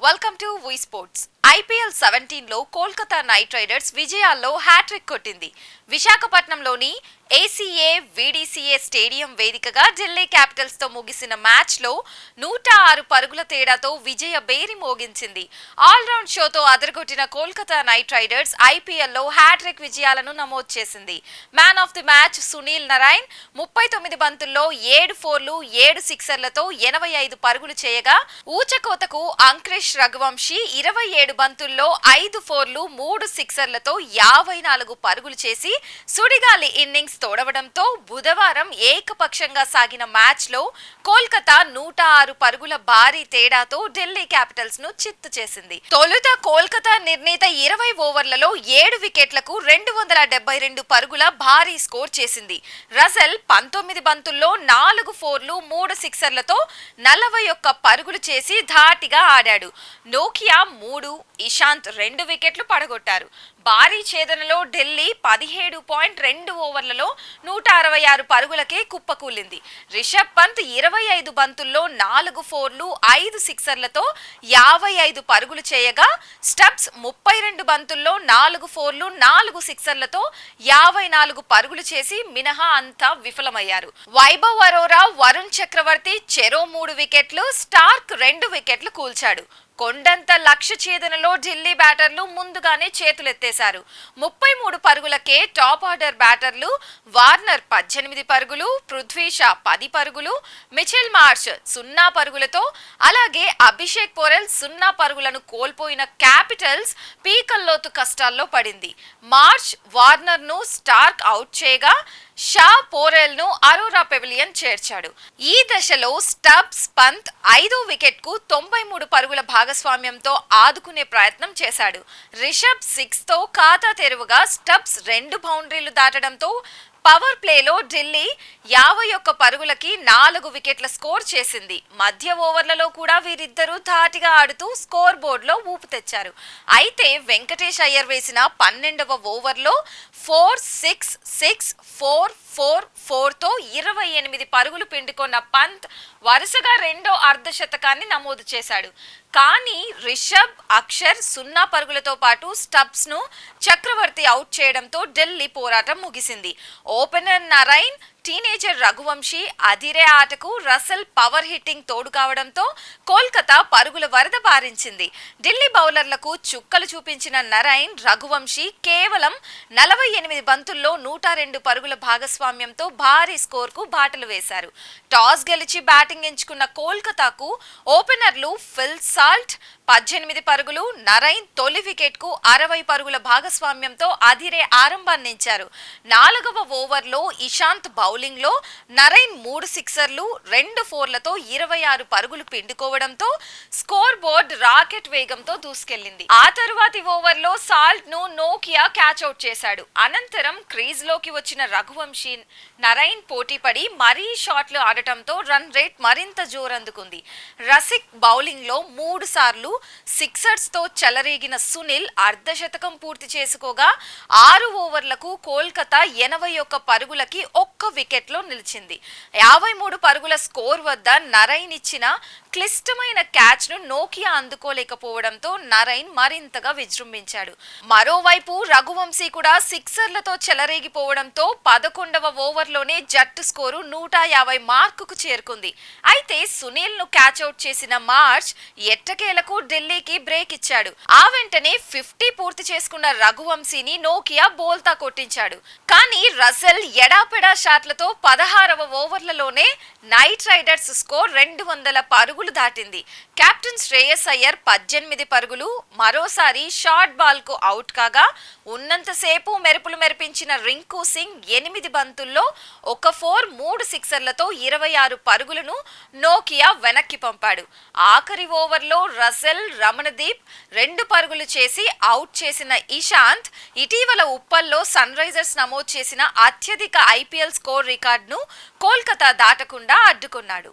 Welcome to VoiceSports. IPL సెవెంటీన్లో Kolkata night riders విజయాల్లో hattrick కొట్టింది. విశాఖపట్నంలోని ఏసీఏ వీడీసీఏ స్టేడియం వేదికగా ఢిల్లీ క్యాపిటల్స్తో ముగిసిన మ్యాచ్లో నూట ఆరు పరుగుల తేడాతో విజయ బేరి మోగించింది. ఆల్రౌండ్ షోతో అదరగొట్టిన కోల్కతా నైట్ రైడర్స్ ఐపీఎల్లో హ్యాట్రిక్ విజయాలను నమోదు చేసింది. Man of the match Sunil Narine ముప్పై తొమ్మిది బంతుల్లో ఏడు ఫోర్లు ఏడు సిక్సర్లతో ఎనభై ఐదు పరుగులు చేయగా ఊచకోతకు అంక్రిష్ రఘువంశీ ఇరవై ఏడు బంతుల్లో ఐదు ఫోర్లు మూడు సిక్సర్లతో యాభై నాలుగు పరుగులు చేసి సుడిగాలి ఇన్నింగ్స్ తోడవడంతో బుధవారం ఏకపక్షంగా సాగిన మ్యాచ్లో కోల్కతా నూట ఆరు పరుగుల భారీ తేడాతో ఢిల్లీ క్యాపిటల్స్ను చిత్తు చేసింది. తొలుత కోల్కతా నిర్ణీత ఇరవై ఓవర్లలో ఏడు వికెట్లకు రెండు వందల డెబ్బై రెండు పరుగుల భారీ స్కోర్ చేసింది. రసెల్ పంతొమ్మిది బంతుల్లో నాలుగు ఫోర్లు మూడు సిక్సర్లతో నలభై ఒక్క పరుగులు చేసి ధాటిగా ఆడాడు. నోకియా మూడు ఇషాంత్ రెండు వికెట్లు పడగొట్టారు. భారీ ఛేదనలో ఢిల్లీ పదిహేడు పాయింట్ రెండు ఓవర్లలో నూట అరవై ఆరు పరుగులకే కుప్పకూలింది. రిషబ్ పంత్ ఇరవై ఐదు బంతుల్లో నాలుగు ఫోర్లు ఐదు సిక్సర్లతో యాభై ఐదు పరుగులు చేయగా స్టబ్స్ ముప్పై రెండు బంతుల్లో నాలుగు ఫోర్లు నాలుగు సిక్సర్లతో యాభై నాలుగు పరుగులు చేసి మినహా అంతా విఫలమయ్యారు. వైభవ్ అరోరా వరుణ్ చక్రవర్తి చెరో మూడు వికెట్లు స్టార్క్ రెండు వికెట్లు కూల్చాడు. కొండంత లక్ష్య ఛేదనలో ఢిల్లీ బ్యాటర్లు ముందుగానే చేతులెత్తేశారు. ముప్పై మూడు పరుగులకే టాప్ ఆర్డర్ బ్యాటర్లు వార్నర్ పద్దెనిమిది పరుగులు పృథ్వీ షా పది పరుగులు మిచెల్ మార్ష్ సున్నా పరుగులతో అలాగే అభిషేక్ పోరెల్ సున్నా పరుగులను కోల్పోయిన క్యాపిటల్స్ పీకల్లోతు కష్టాల్లో పడింది. మార్చ్ వార్నర్ను స్టార్క్ అవుట్ చేయగా షా పోరెల్ను ఆరోరా అరోరా పెవిలియన్ చేర్చాడు. ఈ దశలో స్టబ్స్ పంత్ ఐదో వికెట్కు తొంభై మూడు పరుగుల భాగస్వామ్యంతో ఆదుకునే ప్రయత్నం చేశాడు. రిషబ్ సిక్స్తో ఖాతా తెరువుగా స్టబ్స్ రెండు బౌండరీలు దాటడంతో పవర్ ప్లేలో ఢిల్లీ యాభై ఒక్క పరుగులకి నాలుగు వికెట్ల స్కోర్ చేసింది. మధ్య ఓవర్లలో కూడా వీరిద్దరూ ధాటిగా ఆడుతూ స్కోర్ బోర్డులో ఊపు తెచ్చారు. అయితే వెంకటేష్ అయ్యర్ వేసిన పన్నెండవ ఓవర్లో four six six four four ఫోర్తో ఇరవై ఎనిమిది పరుగులు పిండుకున్న పంత్ వరుసగా రెండో అర్ధశతకాన్ని నమోదు చేశాడు. కానీ రిషబ్ అక్షర్ సున్నా పరుగులతో పాటు స్టబ్స్ను చక్రవర్తి అవుట్ చేయడంతో ఢిల్లీ పోరాటం ముగిసింది. ఓపెనర్ నరైన్ టీనేజర్ రఘువంశీ అదిరే ఆటకు రసల్ పవర్ హిట్టింగ్ తోడు కావడంతో కోల్కతా పరుగుల వరద బారించింది. ఢిల్లీ బౌలర్లకు చుక్కలు చూపించిన నరైన్ రఘువంశీ కేవలం నలభై ఎనిమిది బంతుల్లో నూట రెండు పరుగుల భాగస్వామ్యంతో భారీ స్కోర్కు బాటలు వేశారు. టాస్ గెలిచి బ్యాటింగ్ ఎంచుకున్న కోల్కతాకు ఓపెనర్లు ఫిల్ సాల్ట్ పద్దెనిమిది పరుగులు నరైన్ తొలి వికెట్కు అరవై పరుగుల భాగస్వామ్యంతో అదిరే ఆరంభాన్నించారు. నాలుగవ ఓవర్లో ఇషాంత్ బౌలింగ్లో నరైన్ మూడు సిక్సర్లు రెండు ఫోర్లతో ఇరవై ఆరు పరుగులు పిండుకోవడంతో స్కోర్ బోర్డ్ రాకెట్ వేగంతో దూసుకెళ్ళింది ఆ తరువాతి ఓవర్లో సాల్ట్ను నోకియా క్యాచ్ అవుట్ చేశాడు. అనంతరం క్రీజ్లోకి వచ్చిన రఘువంశీ నరైన్ పోటీపడి మరీ షాట్లు ఆడటంతో రన్ రేట్ మరింత జోరందుకుంది. రసిక్ బౌలింగ్లో మూడు సార్లు సిక్సర్స్తో చెలరేగిన సునీల్ అర్ధశతకం పూర్తి చేసుకోగా ఆరు ఓవర్లకు కోల్కతా ఎనభై ఒక్క పరుగులకి ఒక్క వికెట్లో నిలిచింది. యాభై మూడు పరుగుల స్కోర్ వద్ద నరైన్ ఇచ్చిన క్లిష్టమైన క్యాచ్ను నోకియా అందుకోలేకపోవడంతో నరైన్ మరింతగా విజృంభించాడు. మరోవైపు రఘువంశీ కూడా సిక్సర్లతో చెలరేగిపోవడంతో పదకొండవ ఓవర్లోనే జట్టు స్కోరు నూట యాభై మార్కుకు చేరుకుంది. అయితే సునీల్ను క్యాచ్అవుట్ చేసిన మార్చ్ ఎట్టకేలకు ఢిల్లీకి బ్రేక్ ఇచ్చాడు. ఆ వెంటనే ఫిఫ్టీ పూర్తి చేసుకున్న రఘువంశీని నోకియా బోల్తా కొట్టించాడు. కానీ రసెల్ ఎడాపెడా షాట్లతో పదహారవ ఓవర్లలోనే నైట్ రైడర్స్ స్కోర్ రెండు వందల పరుగు పరుగులు దాటింది. కెప్టెన్ శ్రేయస్ అయ్యర్ పద్దెనిమిది పరుగులు మరోసారి షార్ట్ బాల్కు అవుట్ కాగా ఉన్నంతసేపు మెరుపులు మెరిపించిన రింకు సింగ్ ఎనిమిది బంతుల్లో ఒక ఫోర్ మూడు సిక్సర్లతో ఇరవై ఆరు పరుగులను నోకియా వెనక్కి పంపాడు. ఆఖరి ఓవర్లో రసెల్ రమణదీప్ రెండు పరుగులు చేసి అవుట్ చేసిన ఇషాంత్ ఇటీవల ఉప్పల్లో సన్ రైజర్స్ నమోదు చేసిన అత్యధిక ఐపీఎల్ స్కోర్ రికార్డును కోల్కతా దాటకుండా అడ్డుకున్నాడు.